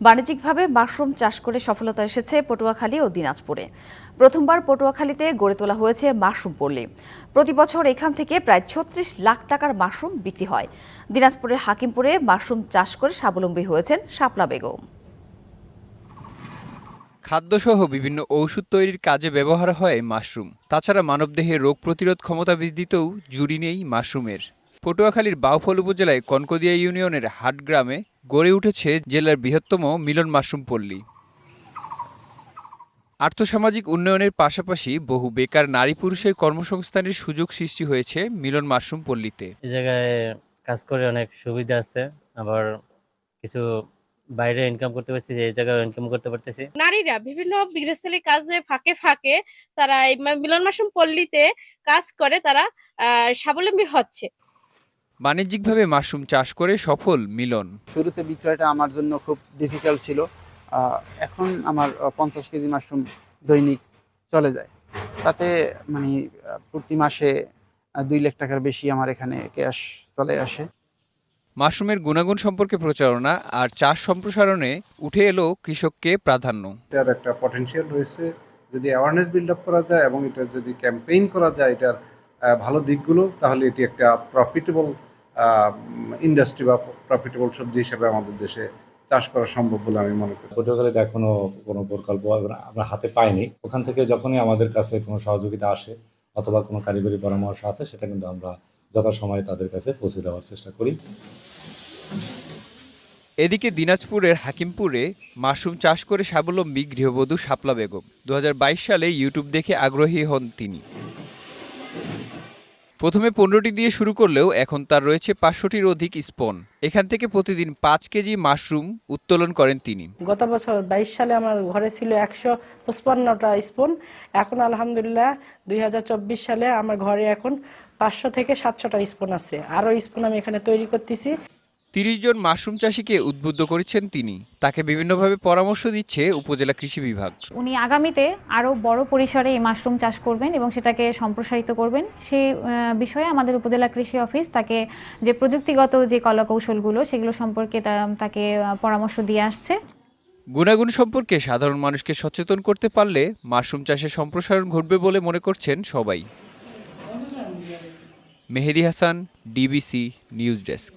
বাণিজ্যিকভাবে মাশরুম চাষ করে সফলতা এসেছে পটুয়াখালী ও দিনাজপুরে। প্রথমবার পটুয়াখালীতে গড়ে তোলা হয়েছে মাশরুম পল্লী। প্রতি বছর এখান থেকে প্রায় ছত্রিশ লাখ টাকার মাশরুম বিক্রি হয়। দিনাজপুরের হাকিমপুরে মাশরুম চাষ করে স্বাবলম্বী হয়েছেন শাপলা বেগম। খাদ্যসহ বিভিন্ন ঔষধ তৈরির কাজে ব্যবহার হয় মাশরুম। তাছাড়া মানবদেহে রোগ প্রতিরোধ ক্ষমতা বৃদ্ধিতেও জুড়ি নেই মাশরুমের। পটুয়াখালীর বাউফল উপজেলায় কনকদিয়া ইউনিয়নের হাট গ্রামে গড়ে উঠেছে জেলার বৃহত্তম মিলন মাশরুম পল্লী। আর্থসামাজিক উন্নয়নের পাশাপাশি বহু বেকার নারী পুরুষের কর্মসংস্থানের সুযোগ সৃষ্টি হয়েছে মিলন মাশরুম পল্লীতে। এই জায়গায় কাজ করে অনেক সুবিধা আছে আবার কিছু বাইরে ইনকাম করতে পারছি এই জায়গায় ইনকাম করতে পারতেছি। নারীরা বিভিন্ন গৃহস্থলী কাজে ফাঁকে ফাঁকে তারা এই মিলন মাসুম পল্লীতে কাজ করে তারা আহ, স্বাবলম্বী হচ্ছে। বাণিজ্যিকভাবে মাশরুম চাষ করে সফল মিলন। শুরুতে বিক্রয়টা আমার জন্য খুব ডিফিকাল্ট ছিল। এখন আমার পঞ্চাশ কেজি মাশরুম দৈনিক চলে যায়। তাতে মানে প্রতি মাসে দুই লাখ টাকার বেশি আমার এখানে ক্যাশ চলে আসে। মাশরুমের গুণাগুণ সম্পর্কে প্রচারণা আর চাষ সম্প্রসারণে উঠে এলো কৃষককে প্রাধান্য। এটার একটা পটেনশিয়াল রয়েছে। যদি অ্যাওয়ারনেস বিল্ড আপ করা যায় এবং এটা যদি ক্যাম্পেইন করা যায় এটার ভালো দিকগুলো তাহলে এটি একটা প্রফিটেবল ইন্ডাস্ট্রি বা প্রফিটেবল সবজি হিসেবে আমাদের দেশে চাষ করা সম্ভব বলে আমি মনে করি। পটুয়াখালীতে এখনও কোনো প্রকল্প আমরা হাতে পাইনি। ওখান থেকে যখনই আমাদের কাছে কোনো সহযোগিতা আসে অথবা কোনো কারিগরি পরামর্শ আছে সেটা কিন্তু আমরা যথাসময়ে তাদের কাছে পৌঁছে দেওয়ার চেষ্টা করি। এদিকে দিনাজপুরের হাকিমপুরে মাশরুম চাষ করে স্বাবলম্বী গৃহবধূ শাপলা বেগম। দু হাজার বাইশ সালে ইউটিউব দেখে আগ্রহী হন তিনি। প্রথমে পনেরোটি দিয়ে শুরু করলেও এখন তার রয়েছে পাঁচশোটির অধিক স্পন। এখান থেকে প্রতিদিন পাঁচ কেজি মাশরুম উত্তোলন করেন তিনি। গত বছর বাইশ সালে আমার ঘরে ছিল একশো পঁচপান্নটা স্পন। এখন আলহামদুলিল্লাহ দুই হাজার চব্বিশ সালে আমার ঘরে এখন পাঁচশো থেকে সাতশোটা স্পন আছে। আরও স্পন আমি এখানে তৈরি করতেছি। তিরিশ জন মাশরুম চাষিকে উদ্বুদ্ধ করেছেন তিনি। তাকে বিভিন্নভাবে পরামর্শ দিচ্ছে উপজেলা কৃষি বিভাগ। উনি আগামীতে আরও বড় পরিসরে এই মাশরুম চাষ করবেন এবং সেটাকে সম্প্রসারিত করবেন। সেই বিষয়ে আমাদের উপজেলা কৃষি অফিস তাকে যে প্রযুক্তিগত যে কলাকৌশলগুলো সেগুলো সম্পর্কে তাকে পরামর্শ দিয়ে আসছে। গুণাগুণ সম্পর্কে সাধারণ মানুষকে সচেতন করতে পারলে মাশরুম চাষের সম্প্রসারণ ঘটবে বলে মনে করছেন সবাই। Mehedi Hasan DBC news desk.